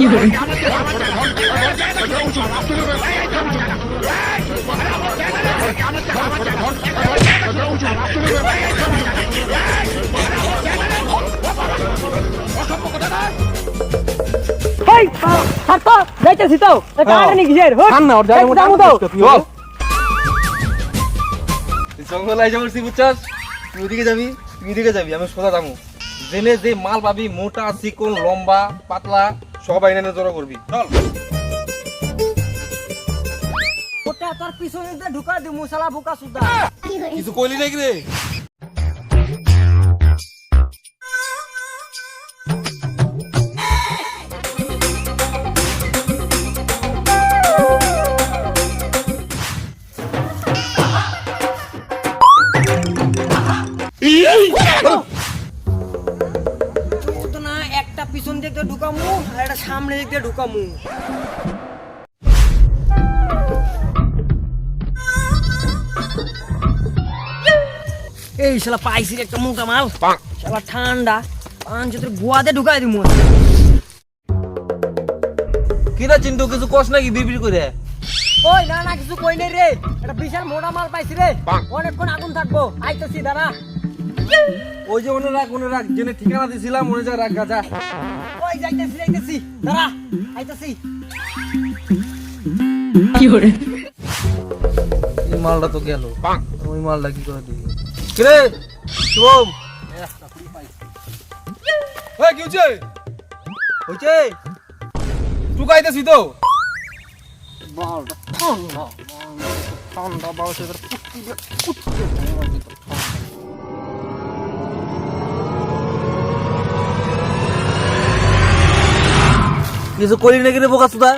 এই ছাড় যাইতেছি তো। টানি কিসের বল। জঙ্গল আইসা বলছি বুঝছস? তুই ওদিকে যাবি তুই এদিকে যাবি আমি সোজা যাব। জেনে যে মাল পাবি মোটা চিকন লম্বা পাতলা। সব আইনে এনে জড়ো করবি। চল। ওটা তোর পিছনে দিয়ে ঢুকা দি মুসালা বুকা সুদা। কিছু কইলি নাকি রে? ও দিয়ে ঢুকামু আর একটা সামনে দিক দিয়ে ঢুকামু। এই শালা পাইছি একটা মোটা মাল। শালা ঠান্ডা। পাঁচ তোর গোয়াতে ঢুকাই দিমু। কিরা চিন্টু কিছু কস নাকি বিবির করে? ওই না না কিছু কই নাই রে। একটা বিশাল মোটা মাল পাইছি রে। অনেকক্ষণ আগুন থাকব। আইতেছি দাঁড়া। ওই যে মনে রাখ রাখ জেনে ঠিকানা দিছিলাম মনে যা রাখ ওই যাইতেছি যাইতেছি দাঁড়া আইতেছি। এই মালটা তো গেল। ওই মালটা কি করে দিবি কিরে শুভম। ওই কি হচ্ছে টুকাইতেছি তো। কিছু করি নাকি রে বোকা সুদা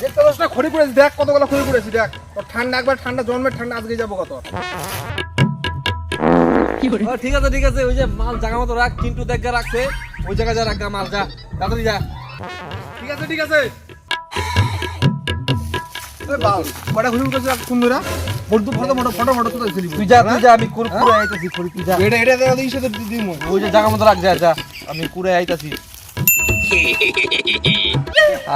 দেখতে পাচ্ছ না খড়ি পড়েছি দেখ কতগুলো খড়ি পড়েছি দেখ। তোর ঠান্ডা একবার ঠান্ডা জন্মের ঠান্ডা আজকে যাব কত। ও, ঠিক আছে ঠিক আছে ওই যে মাল জায়গা মতো রাখ দেখা রাখছে। ওই জায়গা যা রাখ গা মাল যা তাড়াতাড়ি যা। ঠিক আছে ঠিক আছে। ওই বাল কটা ঘুরে উঠেছে Sundara? Photo photo photo photo photo তো তুই যা তুই যা আমি কুরে আইতাছি কুরি তুই যা। এটা এটা দিই সাথে দিমু ওই যে জায়গা মতো রাখ যা যা। আমি কুরে আইতাছি।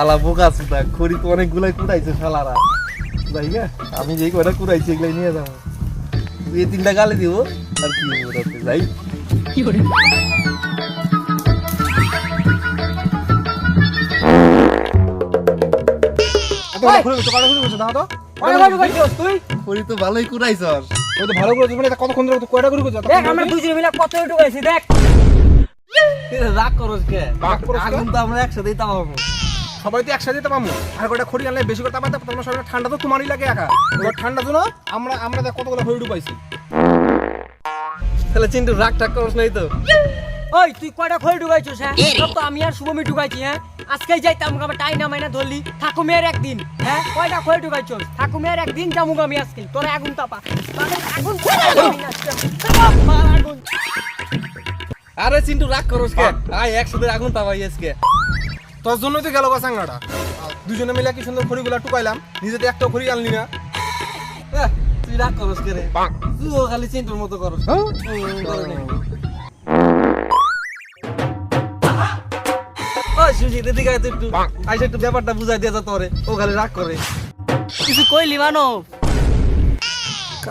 আলা বোকা সুদা খড়ি তো অনেকগুলাই কুড়াইছে শালারা। যাই গা আমি যেই কয়টা কুড়াইছি এগুলাই নিয়ে যাব। তুই এই তিনটা গালে দিব আর কি যাই। তো। ভালোই কুড়াইছস। ওই তো ভালো করে এটা কতক্ষণ ধরে কয়টা গেছে দেখ আমরা দুজনে মিলে কত ঢুকাইছি দেখ। রাগ করস কে? রাগ করস আগুন তো আমরা একসাথেই তামাবো। সবাই তো একসাথে তো আর কটা খড়ি আনলে বেশি করে তোমরা সবাই ঠান্ডা তো তোমারই লাগে একা। এবার ঠান্ডা জন্য আমরা আমরা দেখ কতগুলো খড়ি ডুবাইছি। তাহলে চিন্টু রাগ টাগ করস নাই তো? ওই তুই কয়টা খই ঢুকাইছস হ্যাঁ? সব তো আমি আর শুভমি ঢুকাইছি হ্যাঁ? আজকেই যাইতাম আমার টাই না মাইনা ধরলি ঠাকুমের একদিন হ্যাঁ? কয়টা খই ঢুকাইছস ঠাকুমের একদিন যামুক আমি আজকে তোর আগুন তাপা। মানে আগুন মার আগুন। আরে চিন্টু রাগ করস কে? আয় একসাথে আগুন তাবাই আজকে তোর জন্যই তো গেল বাসাঙ্গাটা দুজনে মিলে কি সুন্দর খড়িগুলো টুকাইলাম নিজে তো একটা খড়ি আনলি না। তুই রাগ করস কে রে? তুইও খালি চিন্টুর মতো করস। হুম, করে নে। ওই সুজিত এদিকে আয় তো একটু। ব্যাপারটা বুঝাই দিয়ে যা তোরে। ও খালি রাগ করে। কিছু কইলি মানব?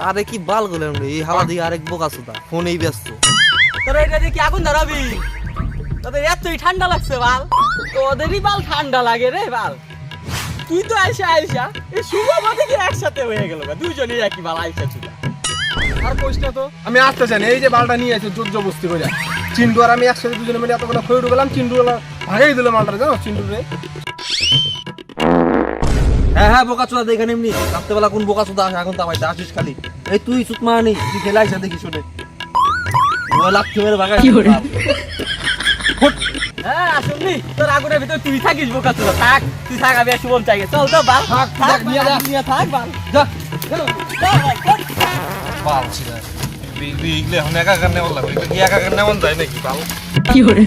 আরে কি বাল গলেন রে? এই হাওয়া দিয়ে আরেক বোকা সুদা ফোনেই ব্যস্ত। তোর এটা দিয়ে কি আগুন ধরাবি। তোদের এতই ঠান্ডা লাগছে বাল। তোদেরই বাল ঠান্ডা লাগে রে বাল। তুই তো আইসা আইসা। এই শুভ মাঝে কি একসাথে হয়ে গেল দুজনেই একই বাল আইসা ছিল আর কইস তো। আমি আসতে চাই এই যে বালটা নিয়ে আছে জোর জবস্তি করে চিন্টু আর আমি একসাথে দুজনে মিলে এতগুলো খড়ি ঢুকালাম চিন্টু ভাগেই দিল মালটা জানো চিন্টু রে। হ্যাঁ হ্যাঁ বোকা চোদা দেখে এমনি। রাত্রেবেলা কোন বোকা চোদা আসে এখন তামাইতে আসিস খালি। এই তুই সুতমা নি তুই খেলে আইসা দেখি শুনে। হ্যাঁ শুনলি? তোর আগুনের ভিতর তুই থাকিস বোকা তুই থাক তুই থাক আমি আর শুভম চাই চল তো বাল। থাক, থাক, নিয়ে থাক বাল। যা। চল চল। বাল ছিল ইগলে এখন একা কার নেওয়ার একা কার নেওয়ান যায় নাকি বাল? কি hore